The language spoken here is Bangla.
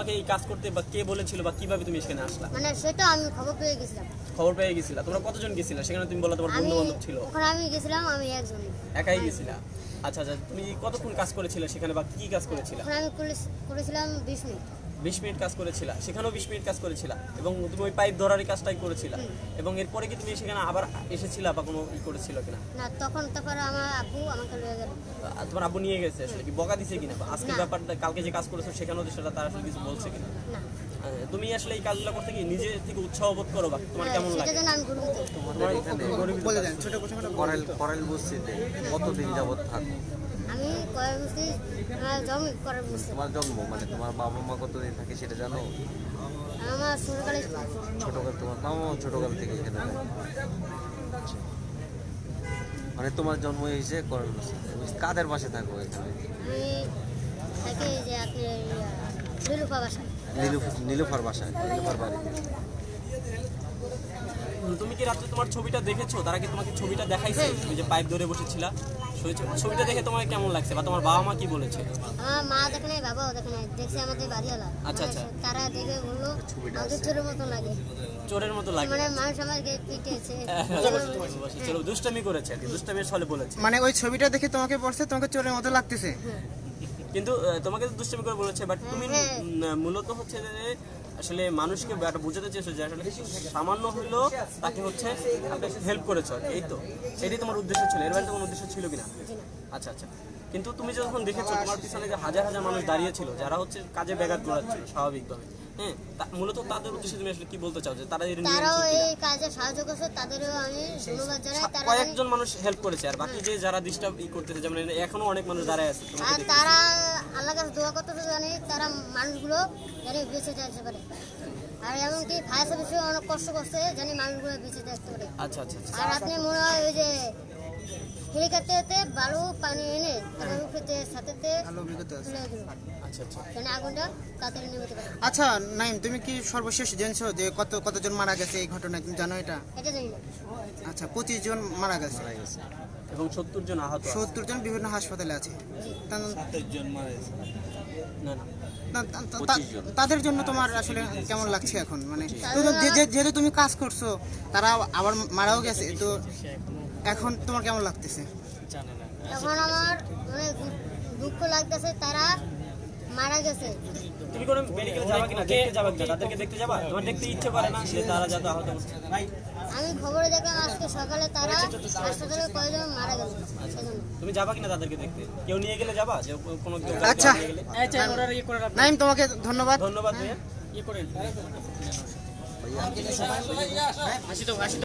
তোমাকে এই কাজ করতে বা কে বলেছিল বা কীভাবে তুমি সেখানে আসলা? মানে সেটা আমি খবর পেয়ে গেছিলাম। খবর পেয়ে গেছিলা? তোমরা কতজন গেছিলা? সেখানে তুমি বলো তোমার বন্ধু বান্ধব ছিল। ওখানে আমি গেছিলাম আমি একজন। একাই গেছিলা? আচ্ছা আচ্ছা তুমি কতক্ষণ কাজ করেছিলে সেখানে বা কি কাজ করেছিলা? আমি করেছিলাম বিশ মিনিট। বিশ মিনিট কাজ করেছিলা সেখানেও বিশ মিনিট কাজ করেছিলা এবং তুমি ওই পাইপ ধরারই কাজটাই করেছিলা এবং এরপরে কি তুমি সেখানে আবার এসেছিলা বা কোনো ই করেছিল কিনা? না তখন তারপরে আমার আব্বু আমাকে লয়ে গেল। তোমার আব্বু নিয়ে গেছে আসলে কি? বকা দিছে কিনা? বা আজকের ব্যাপারটা কালকে যে কাজ করেছ সেখানেও যে সেটা তার আসলে কিছু বলছে কিনা? না। তুমি আসলে এই কাজগুলো করতে কি নিজে থেকে উৎসাহ বোধ করো বা তোমার হ্যাঁ, কেমন লাগে? তোমার দেন ছোট করেল করেল কতদিন যাবত থাকো? আমি আমার করে তোমার জন্ম মানে তোমার বাবা মা কতদিন থাকে সেটা জানো? আমার ছোটকালে ছোটকাল তোমার বাবা মা ছোটকাল থেকে এখানে মানে তোমার জন্ম হয়েছে তুমি কাদের পাশে থাকো এখানে? আমি থাকি যে আপনি বাসা নীলুফার বাসায় নীলুফার বাড়ি। তুমি কি রাত্রে তোমার ছবিটা দেখেছ? তারা কি তোমাকে ছবিটা দেখাইছে? তুমি যে পাইপ ধরে বসেছিলা? ছবিটা দেখে তোমার কেমন লাগছে বা তোমার বাবা মা কি বলেছে? আমার মা দেখে নাই বাবাও দেখে নাই দেখছে আমাদের বাড়িওয়ালা। আচ্ছা, আচ্ছা। মানে তারা দেখে বলল আমাদের ছোটোর মতো লাগে। চোরের মতো লাগে। মানে মানুষ আমাকে পিটেছে চলো দুষ্টামি করেছে আর কি দুষ্টামির ছলে বলেছে। মানে ওই ছবিটা দেখে তোমাকে পড়ছে তোমাকে চোরের মতো লাগতেছে। কিন্তু তোমাকে তো দুষ্টামি করে বলেছে বাট তুমি হ্যাঁ। মূলত হচ্ছে যে আসলে মানুষকে একটা বোঝাতে চেয়েছো যে আসলে সামান্য হলেও তাকে হচ্ছে হেল্প করেছ এই তো। এটাই তোমার উদ্দেশ্য ছিল এর বাইরে তোমার উদ্দেশ্য ছিল কিনা? আচ্ছা আচ্ছা। কিন্তু তুমি যখন দেখেছ তোমার পিছনে যে হাজার হাজার মানুষ দাঁড়িয়ে ছিল যারা হচ্ছে কাজে ব্যাঘাত ঘোরাচ্ছিল স্বাভাবিকভাবে হ্যাঁ মূলত তাদের উদ্দেশ্যে তুমি আসলে কি বলতে চাও যে তারা তারাও এই কাজে সাহায্য করছে তাদেরও আমি ধন্যবাদ জানাই তারা কয়েকজন মানুষ হেল্প করেছে আর বাকি যে যারা ডিস্টার্ব ই করতেছে যেমন এখনও অনেক মানুষ দাঁড়ায় আছে আর তারা আল্লাহ কাছে দোয়া করতেছে জানি তারা মানুষগুলো জানি বেঁচে থাকতে পারে আর এমনকি ফায়ার সার্ভিসে অনেক কষ্ট করছে জানি মানুষগুলো বেঁচে থাকতে পারে আচ্ছা আচ্ছা আচ্ছা। আর আপনি মনে হয় ওই যে হেলিকপ্টারতে বালু পানি এনে তাদের সাথেতে আচ্ছা আচ্ছা। যেন আগুনটা তাড়াতাড়ি নিভতে পারে আচ্ছা নাইম তুমি কি সর্বশেষ জেনছো যে কত কতজন মারা গেছে এই ঘটনায়? তুমি জানো এটা? এটা জানি না। আচ্ছা পঁচিশ জন মারা গেছে। এবং সত্তর জন আহত। সত্তর জন বিভিন্ন হাসপাতালে আছে। তা- না না। তা- তা- তা- তা- তাদের জন্য তোমার আসলে কেমন লাগছে এখন? মানে যেহেতু তুমি কাজ করছ তারা আবার মারাও গেছে তো এখন তোমার কেমন লাগতেছে? এখন আমার অনেক দুঃখ লাগতেছে তারা মারা গেছে। তুমি কোনো মেডিকেল যাবা কিনা? দেখতে যাবা কিনা? তাদেরকে দেখতে যাবা? তোমার দেখতে ইচ্ছে করে না যে তারা যাতে আহত আমি খবরে দেখলাম আজকে সকালে তারা হাসপাতালে কয়েকজন মারা তুমি যাবা কিনা তাদেরকে দেখতে? কেউ নিয়ে গেলে যাবা? যে কোনো কেউ আচ্ছা। নিয়ে গেলে? নাইম তোমাকে ধন্যবাদ। ধন্যবাদ ভাইয়া।